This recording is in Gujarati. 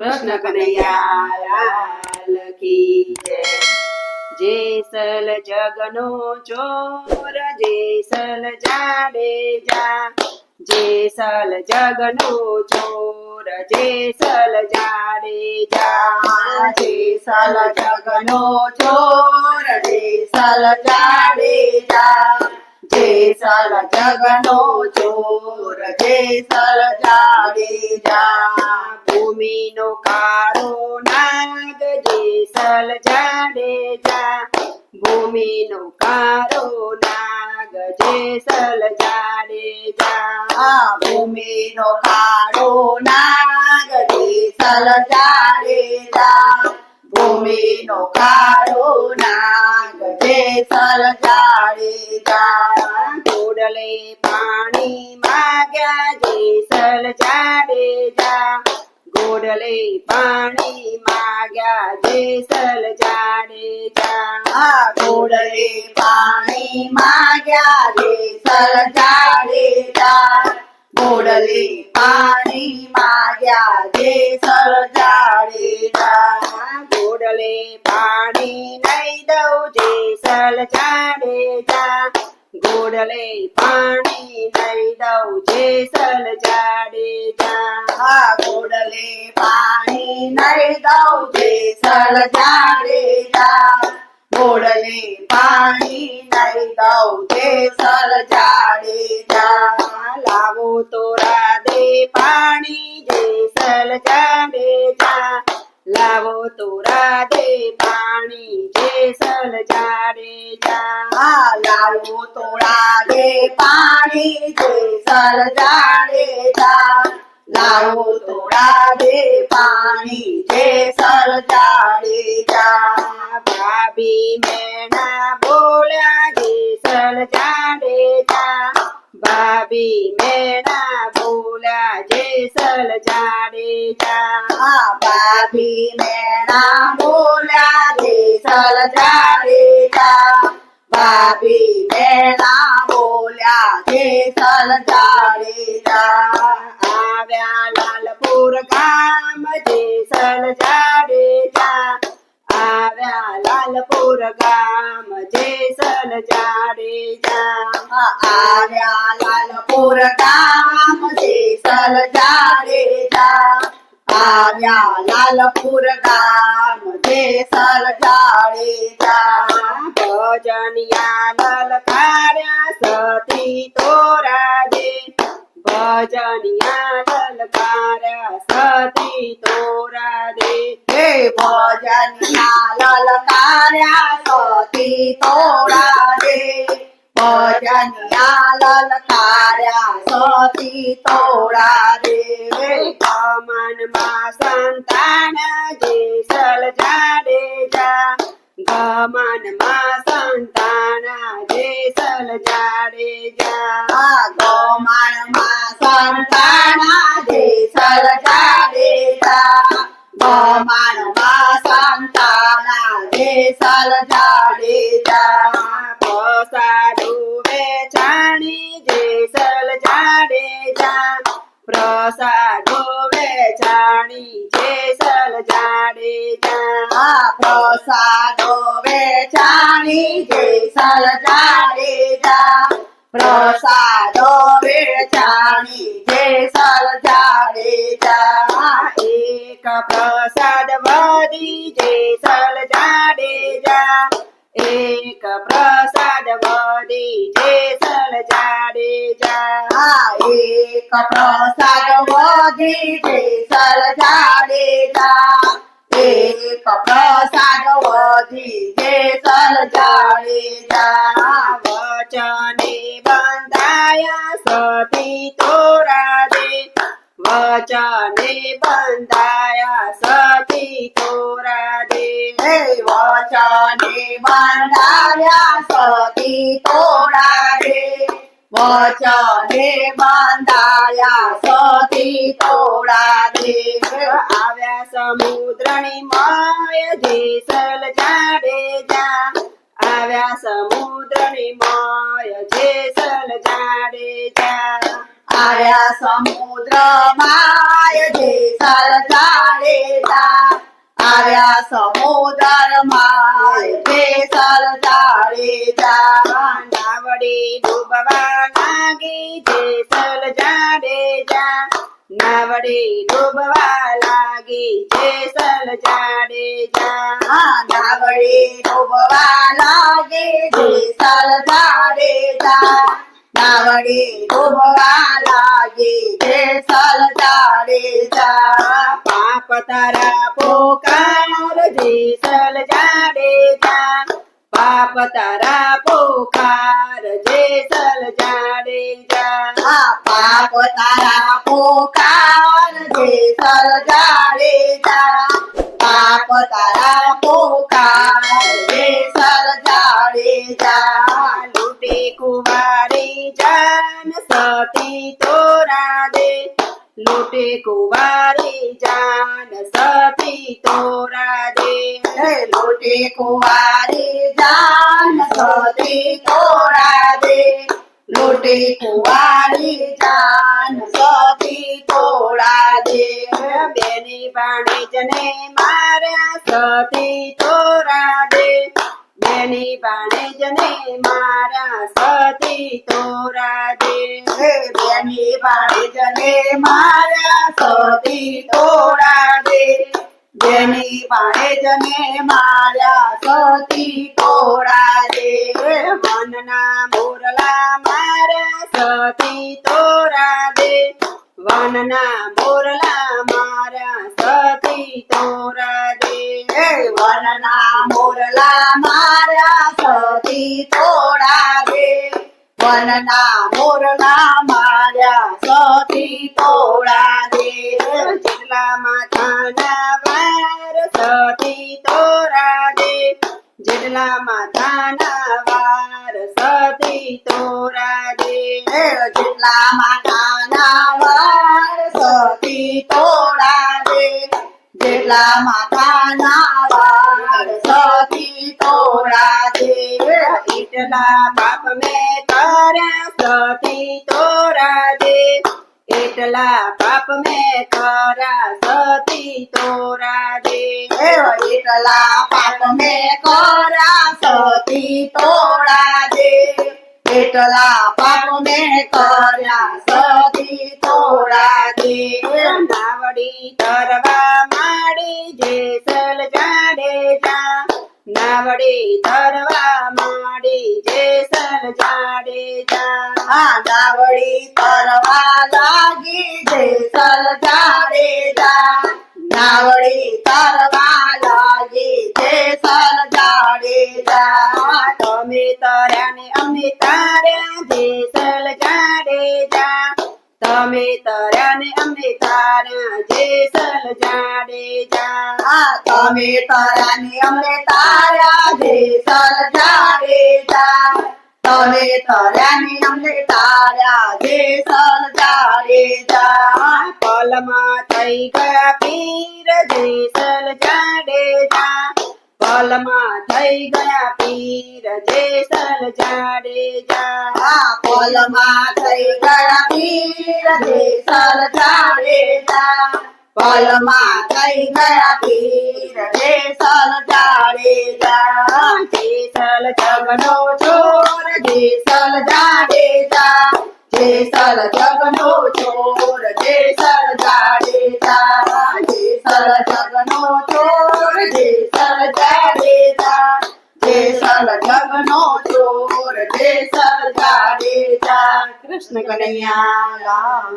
કૃષ્ણ કનૈયા લાલ કી જય જેસલ જગનો ચોર જેસલ જાડેજા જેસલ જગનો ચોર જેસલ જાડેજા જેસલ જગનો ચોર જેસલ જાડેજા જેસલ જગનો ચોર જેસલ જાડેજા ભૂમિનો કાળો નાગ જેસલ જાડેજા ભૂમિનો કાળો નાગ જેસલ જાડેજા આ ભૂમિનો કાળો નાગ જેસલ જાડેજા ભૂમિનો કાળો નાગ જેસલ જાડેજા ઘોડલે પાણી માગ્યા જેસલ જાડેજા ઘોડલે પાણી માગ્યા જેસલ જાડેજા આ ઘોડલે પાણી માગ્યા જેસલ જાડેજા ઘોડલે પાણી માગ્યા જેસલ જાડેજા ઘોડલે પાણી નહીં દઉં જેસલ જાડેજા ઘોડલે પાણી નહીં દઉં જેસલ જાડેજા આ ઘોડલે પાણી નહીં દઉં જેસલ જાડેજા ઘોડલે પાણી નહીં દઉં જેસલ જાડેજા લાવો તો રાધે પાણી જેસલ જાડેજા લાવો તો રાધે પાણી જેસલ જાડેજા આ લાવો તોડા દે પાણી જેસલ જાડેજા લાવો તોડા દે ભાભી મેણા બોલ્યા જેસલ જાડેજા. ભાભી મેણા બોલ્યા જેસલ જાડેજા. આવ્યા લાલપુર ગામ જેસલ જાડેજા. આવ્યા લાલપુર ગામ જેસલ જાડેજા. આવ્યા લાલપુર ગામ જેસલ જાડેજા. આવ્યા લાલપુર ગામ જેસલ જાડેજા ભજનિયા લલકાર્યા સતી તોરા દે ભજનિયા લલકાર્યા સતી તોરા દે હે ભજનિયા લલકાર્યા સતી દે ભજનિયા લલકાર્યા સતી તોડા દે ગમનમાં સંતાન જેસલ જાડેજા ગમનમાં સંતાન જેસલ જાડેજા આ ગોમાણમાં સંતાના વેચાણી જેસલ જાડેજા આ પ્રસાદો વેચાણી જેસલ જાડેજા પ્રસાદો વેચાણી જેસલ જાડેજા એક પ્રસાદ વધી જેસલ જાડેજા એક પ્રસાદ વધી જેસલ જાડેજા આ એક પ્રસાદ વધી જેસલ જાડેજા એક પ્રસાદ વધી જેસલ જાડેજા વચને બંધાયા સતી તોરા દે વચને બંધાયા સતી તોરા દે હે વચને બંધાયા સતી તોડા દે વચને બંધાયા, સતી તોડા દે આવ્યા, સમુદ્રની માય જેસલ જાડેજા આવ્યા, સમુદ્રની માય જેસલ જાડેજા આવ્યા, સમુદ્ર માય જેસલ જાડેજા આવ્યા સમુદ્રમાં જેસલ જાડેજા નાવડી ડૂબવા લાગી જેસલ જાડેજા નાવડી ડૂબવા લાગી જેસલ જાડેજા નાવડી ડૂબવા લાગે જેસલ જાડેજા નાવડી ડોબવા લાગે જેસલ જાડેજા. પાપ તારા પોકાર જેસલ જાડેજા પાપ તારા પોકાર જેસલ જાડેજા આ પાપ તારા પોકાર જેસલ જાડેજા પાપ તારા પોકાર જેસલ જાડેજા લૂટે કુવારી જાન સતી તોરા દે લૂટે કુવારી જાન સતી તોરા દે હે લોટે કુંવારી જાન સતી તોડા દે લોટે કુંવારી જાન સતી તોડા દે બેની બાણે જને માર્યા સતી તોરા દે બેની બાણે જને મારા સતી તોરા દે હે બેની બાળી જને માર્યા સતી તોડા દે. બેની બાળે જને માર્યા સતી તોડા દે. વનના મોરલા મારા સતી તોરા દે. વનના મોરલા મારા સતી તોરા દે. વનના મોરલા માર્યા સતી તોડા દે. વનના મોરલા માર્યા સતી તોડા દેવ જેટલા માથાના વાર સતી તોરા દેવ જેટલા માથાના વાર સતી તોરા દેવ જેટલા માતાના વાર સતી તોડા દેવ જેટલા માતાના વાર સતી તોડા દેવ એટલા પાપ મેં કર્યા સતી તોરા દે એટલા પાપ મેં કરા સતી તોરા દે. એટલા પાપ મે કરા સતી તોરા દે. એટલા પાપ મે કર્યા સતી તોરા દે. નાવડી તરવા માડી જેસલ જાડેજા નાવડી તરવા માડી જેસલ જાડેજા આ નાવડી તરવા લાગી જેસલ જાડેજા. નાવડી તરવા લાગી જેસલ જાડેજા. તમે તર્યા ને અમે તાર્યા જેસલ જાડેજા. તમે તર્યા ને અમે તાર્યા જે જાડેજા. જા તમે તરાની, અમે તાર્યા જેસલ જાડેજા તમે તરાની અમને તાર્યા જેસલ જાડેજા પલમાં થઈ ગયા પીર જેસલ જાડેજા પલમાં થઈ ગયા પીર જેસલ જાડેજા આ પલમાં થઈ ગયા પીર જેસલ જાડેજા પલમાં થઈ ગયા પીર જેસલ જાડેજા જેસલ જગનો ચોર જેસલ જાડેજા જેસલ જગનો ચોર જેસલ જાડેજા જેસલ જગનો કૃષ્ણ કનૈયા